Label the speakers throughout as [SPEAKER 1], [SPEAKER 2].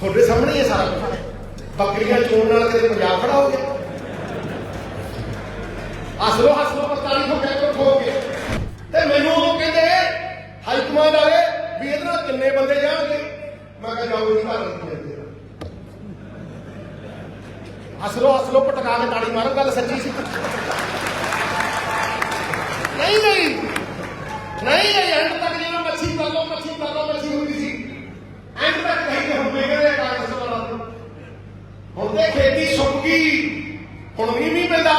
[SPEAKER 1] ਤੁਹਾਡੇ ਸਾਹਮਣੇ ਹੀ ਹੈ ਸਾਰਾ ਕੁਝ ਬੱਕਰੀਆਂ ਚੋਣ ਨਾਲ ਕਿਤੇ ਪੰਜਾਬ ਖੜਾ ਹੋ ਗਿਆ? ਹੱਸਲੋ ਹੱਸਲੋ 45 ਸੌ ਕਿਲੋ ਹੋ ਗਏ ਤੇ ਮੈਨੂੰ ਉਹ ਕਹਿੰਦੇ, ਹਾਈ ਕਮਾਂਡ ਵਾਲੇ, ਵੀ ਇਹਦੇ ਨਾਲ ਕਿੰਨੇ ਬੰਦੇ ਜਾਣਗੇ? ਮੈਂ ਕਿਹਾ, ਜਾਓ ਜੀ ਘਰ ਨੂੰ ਮਿਲਦੇ ਆ। ਹੱਸਲੋ ਪਟਕਾ ਕੇ ਤਾੜੀ ਮਾਰੋ, ਗੱਲ ਸੱਚੀ ਸੀ। ਨਹੀਂ ਨਹੀਂ। ਨਹੀਂ ਨਹੀਂ ਐਂਡ ਤੱਕ ਜਦੋਂ ਮੱਛੀ ਕਰ ਲਓ ਮੱਛੀ ਕਰ ਲਓ ਮੱਛੀ ਹੁੰਦੀ ਸੀ ਐਂਡ ਤੱਕ ਕਹੀ ਹੁਣ ਵੇਖਦੇ ਕਾਂਗਰਸ ਵਾਲਾ ਨੂੰ। ਹੁਣ ਤੇ ਖੇਤੀ ਸੁੱਕ ਗਈ ਹੁਣ ਵੀ ਨਹੀਂ ਪੈਂਦਾ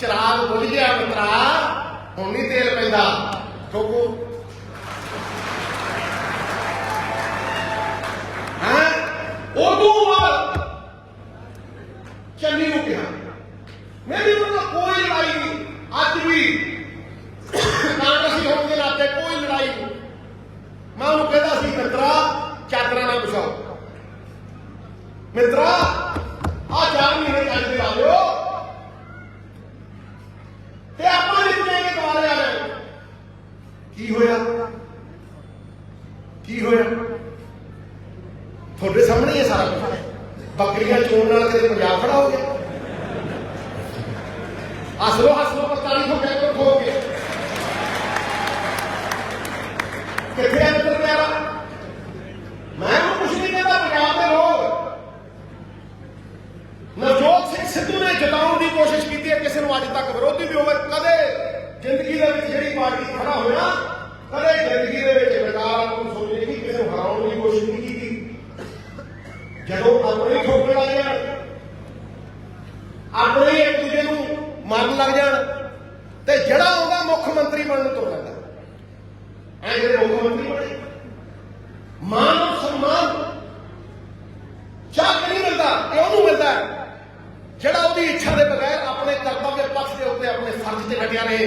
[SPEAKER 1] ਚਰਾਗ ਬੁਝ ਗਿਆ ਮਿੱਤਰਾ ਹੁਣ ਨਹੀਂ ਤੇਲ ਪੈਂਦਾ। ਠੋਕੋ। ਹਾਂ? ਉਦੋਂ ਬਾਅਦ ਚੰਨੀ ਨੂੰ ਕਿਹਾ। ਮੇਰੀ ਉਹਨਾਂ ਨਾਲ ਕੋਈ ਲੜਾਈ ਨਹੀਂ। ਅੱਜ ਵੀ ਕਾਂਗਰਸੀ ਹੋਣ ਦੇ ਨਾਤੇ ਕੋਈ ਲੜਾਈ ਨਹੀਂ। ਮੈਂ ਉਹਨੂੰ ਕਹਿੰਦਾ ਸੀ, ਮਿੱਤਰਾ ਚਾਦਰਾਂ ਨਾਲ ਵਿਛਾਓ ਮਿੱਤਰਾ ਆ ਚਾਰ ਮਹੀਨੇ ਚੱਲ ਕੇ ਲਾ ਲਿਓ ਤੇ ਆਪਾਂ ਨੇ ਕਿਹਨੇ ਕੇ ਦੁਆਰੇ ਆ ਗਏ ਕੀ ਹੋਇਆ ਕੀ ਹੋਇਆ? ਤੁਹਾਡੇ ਸਾਹਮਣੇ ਹੀ ਸਾਰਾ ਕੁਝ ਬੱਕਰੀਆਂ ਚੋਣ ਨਾਲ ਕਿਤੇ ਪੰਜਾਬ ਖੜਾ ਹੋ ਗਿਆ? ਹੱਸਲੋ ਹੱਸਲੋ 45 ਸੌ ਕਿਲੋ ਹੋ ਗਏ ਕਿੱਥੇ ਆ ਮਿੱਤਰ ਪਿਆਰਾ? ਮੈਂ ਉਹ ਕੁਝ ਨਹੀਂ ਕਹਿੰਦਾ, ਪੰਜਾਬ ਦੇ ਲੋਕ। ਨਵਜੋਤ ਸਿੰਘ ਸਿੱਧੂ ਨੇ ਜਤਾਉਣ ਦੀ ਕੋਸ਼ਿਸ਼ ਕੀਤੀ ਹੈ, ਕਿਸੇ ਨੂੰ ਅੱਜ ਤੱਕ ਵਿਰੋਧੀ ਵੀ ਹੋਵੇ। ਕਦੇ ਜ਼ਿੰਦਗੀ ਦੇ ਵਿੱਚ ਜਿਹੜੀ ਪਾਰਟੀ ਖੜਾ ਹੋਇਆ, ਕਦੇ ਜ਼ਿੰਦਗੀ ਦੇ ਵਿੱਚ ਬੇਕਾਰ ਨੂੰ ਸੋਚੇ ਕਿ ਕਿਸੇ ਨੂੰ ਹਰਾਉਣ ਦੀ ਕੋਸ਼ਿਸ਼ ਨਹੀਂ ਕੀਤੀ ਜਦੋਂ ਆਪਣੇ ਠੋਕਣ ਲੱਗ ਜਾਣ ਆਪਣੇ ਹੀ ਇੱਕ ਦੂਜੇ ਨੂੰ ਮਰਨ ਲੱਗ ਜਾਣ ਤੇ ਜਿਹੜਾ ਆਉਂਦਾ ਮੁੱਖ ਮੰਤਰੀ ਬਣਨ ਨੂੰ ਤੁਰ ਪੈਂਦਾ ਐ ਜਿਹੜੇ ਮੁੱਖ ਮੰਤਰੀ ਬਣੇ। ਮਾਨ, ਸਨਮਾਨ ਚਾਹ ਨਹੀਂ ਮਿਲਦਾ, ਇਹ ਉਹਨੂੰ ਮਿਲਦਾ ਜਿਹੜਾ ਉਹਦੀ ਇੱਛਾ ਦੇ ਬਗੈਰ ਆਪਣੇ ਕਰਤੱਵ ਪੱਖ ਦੇ ਉੱਤੇ ਆਪਣੇ ਫਰਜ਼ ਤੇ ਡਟਿਆ ਰਹੇ।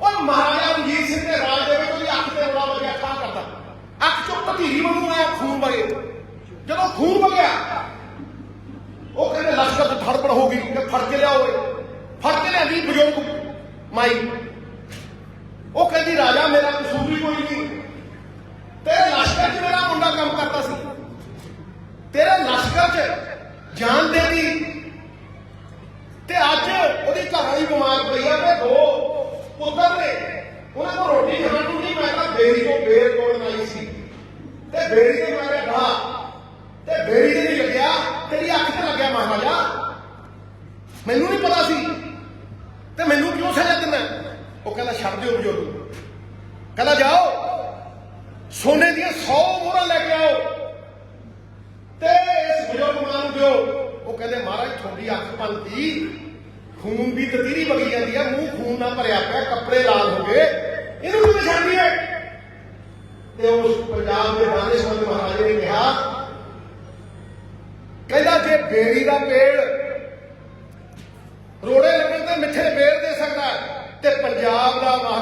[SPEAKER 1] ਉਹ ਮਹਾਰਾਜਾ ਰਣਜੀਤ ਸਿੰਘ ਦੇ ਰਾਜ ਦੇ ਵਿੱਚ ਉਹਦੀ ਅੱਖ ਤੇ ਰੋੜਾ ਵਗਿਆ ਠਾਂ ਕਰਦਾ। ਅੱਖ ਚੋਂ ਭਤੀਰੀ ਵਾਂਗੂ ਆਇਆ, ਖੂਨ ਵਗੇ ਜਦੋਂ ਖੂਨ ਵਗਿਆ, ਉਹ ਕਹਿੰਦੇ, ਲਸ਼ਕਰ ਚ ਧੜਪੜ ਹੋ ਗਈ ਕਿ ਫੜ ਕੇ ਲਿਆਓ ਇਹ। ਫੜ ਕੇ ਲਿਆਂਦੀ ਬਜ਼ੁਰਗ ਮਾਈ। ਉਹ ਕਹਿੰਦੀ, ਰਾਜਾ, ਮੇਰਾ ਕਸੂਰ ਵੀ ਕੋਈ ਨਹੀਂ। ਤੇਰੇ ਲਸ਼ਕਰ 'ਚ ਮੇਰਾ ਮੁੰਡਾ ਕੰਮ ਕਰਦਾ ਸੀ। ਤੇਰੇ ਲਸ਼ਕਰ 'ਚ ਜਾਨ ਦੇ ਦੀ ਤੇ ਅੱਜ ਉਹਦੀ ਘਰ ਵਾਲੀ ਬਿਮਾਰ ਪਈ ਆ, ਤੇ ਦੋ ਪੁੱਤਰ ਨੇ। ਉਹਨਾਂ ਨੂੰ ਰੋਟੀ ਖਾਣ ਨੂੰ ਨਹੀਂ, ਮੈਂ ਤਾਂ ਬੇਰੀ ਤੋਂ ਬੇਰ ਤੋੜਨ ਆਈ ਸੀ। ਤੇ ਬੇਰੀ ਦੇ ਮਾਰੇ ਢਾ ਤੇ ਬੇਰੀ ਦੇ ਨਹੀਂ ਲੱਗਿਆ, ਤੇਰੀ ਅੱਖ ਤੇ ਲੱਗਿਆ ਮਹਾਰਾਜਾ। ਮੈਨੂੰ ਨਹੀਂ ਪਤਾ ਸੀ ਤੇ ਮੈਨੂੰ ਕਿਉਂ ਸਜ਼ਾ ਦਿੰਦਾ ਉਹ ਕਹਿੰਦਾ ਛੱਡ ਦਿਓ ਬਜ਼ੁਰਗ ਕਹਿੰਦਾ ਜਾਓ, ਸੋਨੇ ਦੀਆਂ 100 ਮੋਹਰਾਂ ਲੈ ਕੇ ਆਓ। ਤੇ ਇਸ ਬਜ਼ੁਰਗ ਮਾਂ ਨੂੰ ਦਿਓ। ਉਹ ਕਹਿੰਦੇ, ਮਹਾਰਾਜ, ਤੁਹਾਡੀ ਅੱਖ ਪੰਤੀ ਖੂਨ ਦੀ ਤਤੀਰੀ ਵਗੀ ਜਾਂਦੀ ਆ, ਮੂੰਹ ਖੂਨ ਨਾਲ ਭਰਿਆ ਪਿਆ, ਕੱਪੜੇ ਲਾਲ ਹੋ ਗਏ। ਇਹਨੂੰ ਕਿਵੇਂ ਛੱਡਦੀ ਹੈ? ਤੇ ਉਸ ਪੰਜਾਬ ਦੇ ਦਾਨਿਸ਼ਮੰਦ ਮਹਾਰਾਜ ਨੇ ਕਿਹਾ, ਕਹਿੰਦਾ ਜੇ ਬੇਰੀ ਦਾ ਪੇੜ ਰੋੜੇ ਲੱਗਣ ਤੇ ਮਿੱਠੇ ਬੇਰ ਦੇ